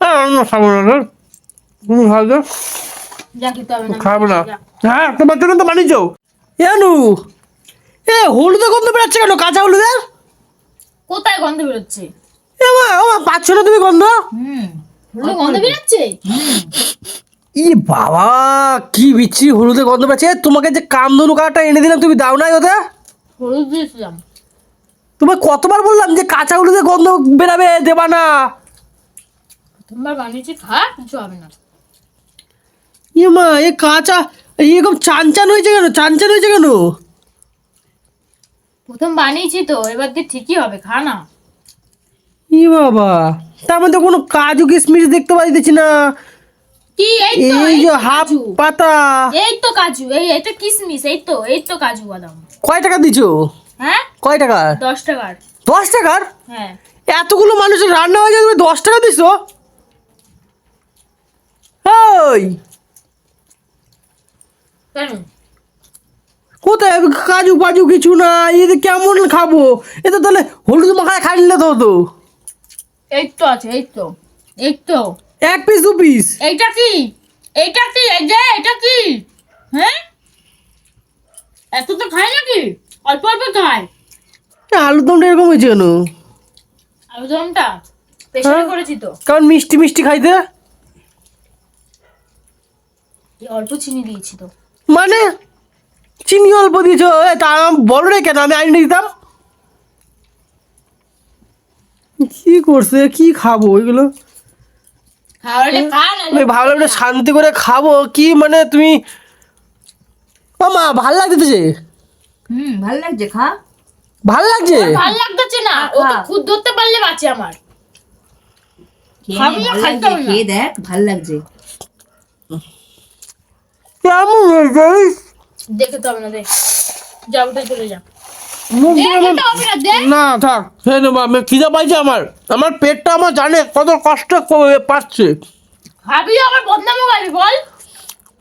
হ্যাঁ খাব না। তুমি খাব হ্যাঁ তোমার জন্য তো এ হলুদে গন্ধ বেরোচ্ছে কেন? কাঁচা হলুদের? কোথায় গন্ধ বেরোচ্ছে? পাচ্ছ না তুমি গন্ধ? গন্ধ বেরোচ্ছে? ই বাবা কি বিচ্ছি হলুদে গন্ধ পাচ্ছে তোমাকে যে কামধনু কাটা এনে দিলাম তুমি দাও নাই হলুদ দিয়েছিলাম। তোমায় কতবার বললাম যে কাঁচা হলুদে গন্ধ বেরাবে দেবা না। প্রথমবার বানিয়েছি খা কিছু হবে না। ই মা এ কাঁচা এরকম চান চান হয়েছে কেন? চান চান হয়েছে কেন? প্রথম বানিয়েছি তো এবার দিয়ে ঠিকই হবে খা না। ই বাবা তার মধ্যে কোনো কাজু কিশমিশ দেখতে পাইতেছি না। কি এই তো এই যে হাফ পাতা। এই তো কাজু এই এটা কিসমিস এই তো এই তো কাজু বাদাম। কয় টাকা দিছো? হ্যাঁ? কয় টাকা দশ টাকার। দশ টাকার? হ্যাঁ। এতগুলো মানুষের রান্না হয়ে যাবে তুমি দশ টাকা দিছো? ওই কোথায়? কাজু ফাজু কিছু না এতে কেমন খাব? এতে তাহলে হলুদ মাখায় খাই নিলে তো হতো। এই তো আছে এই তো এই তো। এক পিস দু পিস এইটা কি? এইটা কি? এই যে এটা কি? হ্যাঁ? এত তো খায় নাকি? অল্প অল্প খায় আলুর দমটা এরকম হয়েছে কেন? আলুদমটা প্রেশারে হ্যাঁ? করেছি তো। কারণ মিষ্টি মিষ্টি খাইতে? অল্প চিনি দিয়েছি তো। মানে? চিনি অল্প দিয়েছ। এ, তা বলো রে কেন? আমি আইনে দিতাম। কি করছে? কি খাব ওইগুলো? আমি ভাবলাম না। শান্তি করে খাব। কি মানে তুমি? মা ভালো লাগতেছে? হুম ভালো লাগছে খা। ভালো লাগছে? ভালো লাগতেছে না। ও তো খুদ ধরতে পারলে বাঁচে আমার। খাবি না, ভালো খাইতে লাগছে হবে খেয়ে দেখ ভালো লাগছে। কেমন হয়েছে দেখে তো হবে না দেখ। যা উঠে চলে যা। মুখ না থাক। খেয়ে নেব আমি খিদে পাইছে আমার। আমার পেটটা আমার জানে কত কষ্ট পাচ্ছে। খাবি আমার বদনামও গাবি বল।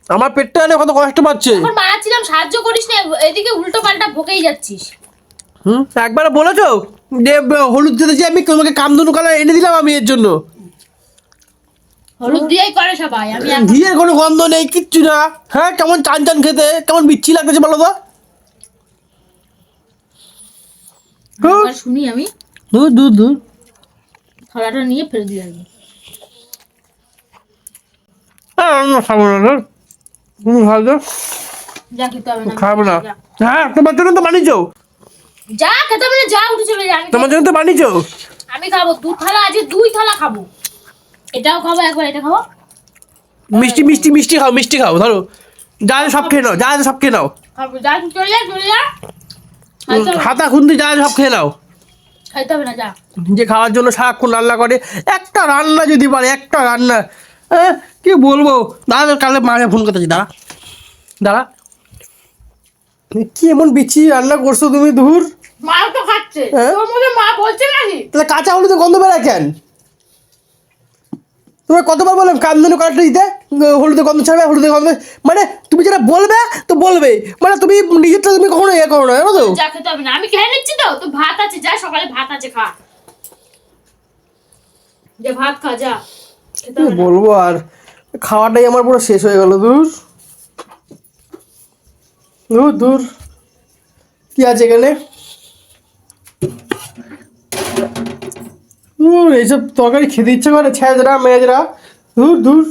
আমার পেটটা জানে কত কষ্ট পাচ্ছে। এখন বানাচ্ছিলাম সাহায্য করিস না এদিকে উল্টো পাল্টা বকেই যাচ্ছিস। হুম? একবার বলেছ? যে হলুদ দিতে যে আমি তোমাকে কামধনু কালার এনে দিলাম আমি এর জন্য। হলুদ দিয়েই করে সবাই আমি ঘিয়ের কোনো গন্ধ নেই কিচ্ছু না। হ্যাঁ কেমন চান চান খেতে কেমন বিচ্ছি লাগতেছে বলো তো। শুনি আমি। দূর দূর দূর থালাটা নিয়ে ফেলে দিয়ে আসব। হ্যাঁ আমি খাব না ধর তুমি খাও তো? যা খেতে হবে না খাব না? হ্যাঁ তোমার জন্য তো বানিয়েছো। যা খেতে হবে না যা উঠে চলে যা তোমার জন্য তো বানিয়েছো। আমি খাব দু থালা আছে দুই থালা খাব। এটাও খাব একবার এটা খাব? মিষ্টি মিষ্টি মিষ্টি খাও মিষ্টি খাও ধরো। যা সব খেয়ে নাও যা সব খেয়ে নাও। যা চলে যা চলে যা। হাতা খুন্দি যা সব খেয়ে নাও। খাইতে হবে না যা। যে খাওয়ার জন্য সারাক্ষণ রান্না করে। একটা রান্না যদি পারে একটা রান্না। হ্যাঁ কি বলব? দাদা কালে মাকে ফোন করতেছি দাঁড়া। দাঁড়া। কি এমন বিচ্ছি রান্না করছ তুমি দূর মাও তো খাচ্ছে। হ্যাঁ? তোর মধ্যে মা বলছে নাকি? তাহলে কাঁচা হলুদে গন্ধ বেড়ায় কেন? তোমার কতবার বললাম কামধনু কাঠটা দিতে? হলুদে গন্ধ ছাড়বে হলুদে গন্ধ। মানে তুমি যেটা বলবে তো বলবে। মানে তুমি নিজেরটা তুমি কখনো ইয়ে করো না জানো তো? যা খেতে হবে না। আমি খেয়ে নিচ্ছি তো? তো ভাত আছে যা সকালে ভাত আছে খা। যে ভাত খা যা। বলব আর? খাওয়াটাই আমার পুরো শেষ হয়ে গেল দূর। দূর দূর। কি আছে এখানে? এইসব তরকারি খেতে ইচ্ছে করে ছেঁচড়া মেজরা দূর দূর